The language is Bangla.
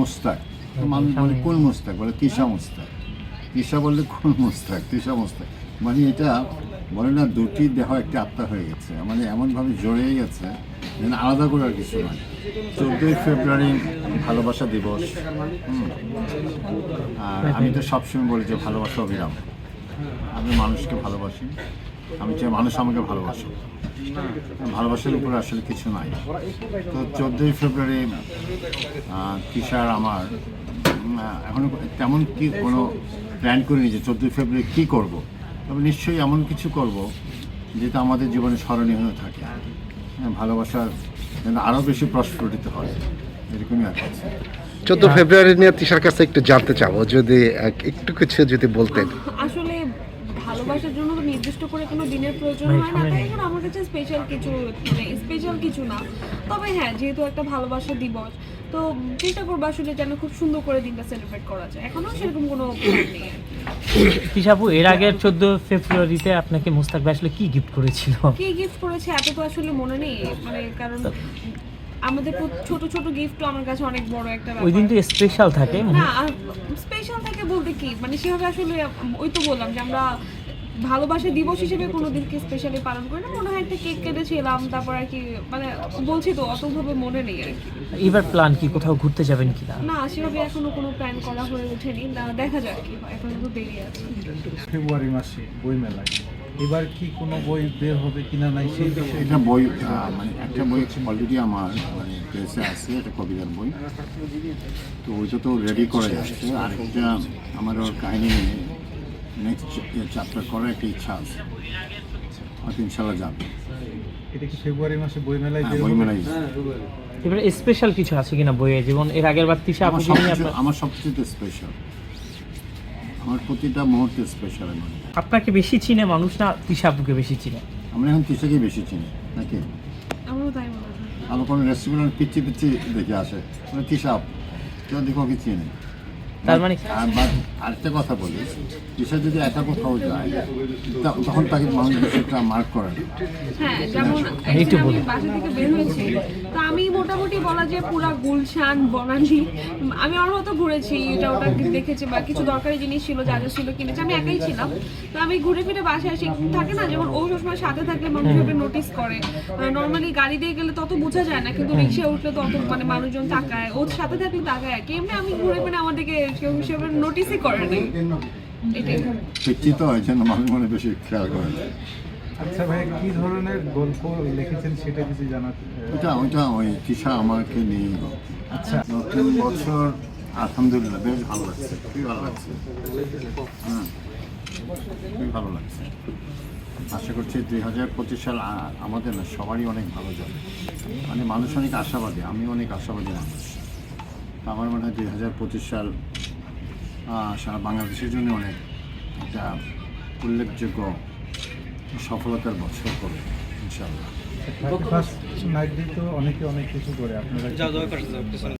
মুস্তাক। মানুষ বলে কোন মোস্তাক? বলে তিশা মোস্তাক। তিশা বললে কোন মোস্তাক? তিশা মোস্তাক। মানে এটা বলে না দুটি দেহ একটি আত্মা হয়ে গেছে। মানে এমনভাবে জড়ে গেছে যেন আলাদা করে আর কিছু নয়। চোদ্দোই ফেব্রুয়ারি ভালোবাসা দিবস। হুম। আর আমি তো সবসময় বলি যে ভালোবাসা অবিরাম। আমি মানুষকে ভালোবাসি। আমি চাই মানুষ আমাকে ভালোবাসে। ভালোবাসার উপরে আসলে কিছু নাই। তো চোদ্দোই ফেব্রুয়ারি আহ, আমার এখনও তেমন কি কোনো প্ল্যান করিনি যে চোদ্দোই ফেব্রুয়ারি কী করব। তবে নিশ্চয়ই এমন কিছু করব যেটা আমাদের জীবনে স্মরণীয় হয়ে থাকে। হ্যাঁ, ভালোবাসার যেন আরও বেশি প্রস্ফুটিত হয় এরকমই আর চোদ্দ ফেব্রুয়ারি নিয়ে তিশার কাছে একটু জানতে চাবো যদি এক- একটু কিছু যদি বলতেন। ভালোবাসার জন্য তো নির্দিষ্ট করে কোনো দিনের প্রয়োজন হয় না। তাই এখন আমার কাছে স্পেশাল কিছু মানে স্পেশাল কিছু না। তবে হ্যাঁ যেহেতু একটা ভালোবাসা দিবস তো চেষ্টা করব আসলে যেন খুব সুন্দর করে দিনটা সেলিব্রেট করা যায়। এখনও সেরকম কোনো নেই। তিশাপু এর আগের চোদ্দ ফেব্রুয়ারিতে আপনাকে মুস্তাক ভাই আসলে কি গিফট করেছিল? কি গিফট করেছে এত তো আসলে মনে নেই মানে কারণ আমাদের ছোট ছোট গিফটও আমার কাছে অনেক বড় একটা ওই দিন তো স্পেশাল থাকে না স্পেশাল থাকে বলতে কি মানে সেভাবে আসলে ওই তো বললাম যে আমরা ভালোবাসা দিবস হিসেবে কোনো দিনকে স্পেশালি পালন করি না। মনে হয় একটা কেক কেটেছিলাম তারপর আর কি মানে বলছি তো অতভাবে মনে নেই আর কি। এবার প্ল্যান কি কোথাও ঘুরতে যাবেন কি না? না সেভাবে এখনও কোনো প্ল্যান করা হয়ে ওঠেনি। না দেখা যাক কি হয় এখন তো দেরি আছে। ফেব্রুয়ারি মাসে বই মেলায় এবার কি কোনো বই বের হবে কিনা নাই সেই বিষয়ে? এটা বই মানে একটা বই অলরেডি আমার মানে প্রেসে আছে এটা কবিতার বই। তো ওইটা তো রেডি করে যাচ্ছে। আর একটা আমার ওর কাহিনী নিয়ে নেক্সট চ্যাপ্টার করার একটা ইচ্ছা আছে। হয়তো ইনশাল্লাহ যাবে। এটা কি ফেব্রুয়ারি মাসে বই মেলায় হ্যাঁ বই হবে? মেলাই এবারে স্পেশাল কিছু আছে কিনা বইয়ে? যেমন এর আগের বার তিশা আমার আপুকে নিয়ে সবকিছু আপনার- আমার সব কিছু স্পেশাল আমার প্রতিটা মুহূর্তে স্পেশাল আপনাকে বেশি চিনে মানুষ না তিশা আপুকে বেশি চিনে? আমরা এখন তিসাকে বেশি চিনি নাকি? আমারও তাই মনে হয়। আমার কোনো রেস্টুরেন্ট পিচ্ছি পিচ্ছি দেখে আসে। মানে তিসাপ কেউ দেখো কি চিনি। তার মানে আরেকটা কথা বলি তিশা যদি একা কোথাও যায় তখন তাকে মানুষ একটা মার্ক করে হ্যাঁ যেমন একটু একদিন আমি বলুন। বাসা থেকে বের হয়েছি তো আমি মোটামুটি বলা যায় পুরা গুলশান বনানী আমি ওর মতো ঘুরেছি এটা ওটা দেখেছি বা কিছু দরকারি জিনিস ছিল যা যা ছিল কিনেছি আমি একাই ছিলাম। তো আমি ঘুরে ফিরে বাসায় আসি থাকে না যেমন ও সবসময় সাথে থাকলে মানুষ ওটা নোটিস করে। নর্মালি গাড়ি দিয়ে গেলে তত বোঝা যায় না কিন্তু রিক্সায় উঠলে তত মানে মানুষজন তাকায় ওর সাথে থাকলে তাকায়। আর কি এমনি আমি ঘুরে ফিরে আমার দিকে কেউ সেভাবে নোটিসই করে নাই। এটাই। পিচ্ছি তো মানুষ মনে বেশি খেয়াল করে আচ্ছা ভাই কি ধরনের গল্প লিখেছেন সেটা কিছু জানাতে ওইটা ওইটা ওই তিশা আমাকে নিয়ে আচ্ছা। নতুন বছর আলহামদুলিল্লাহ বেশ ভালো লাগছে খুবই ভালো লাগছে। হ্যাঁ খুবই ভালো লাগছে। আশা করছি দুই হাজার পঁচিশ সাল আমাদের না সবারই অনেক ভালো যাবে। মানে মানুষ অনেক আশাবাদী আমি অনেক আশাবাদী মানুষ। আমার মনে হয় দুই হাজার পঁচিশ সাল সারা বাংলাদেশের জন্য অনেক একটা উল্লেখযোগ্য সফলতার বছর করে ইনশাআল্লাহ ফার্স্ট নাইট তো অনেকে অনেক কিছু করে আপনারা?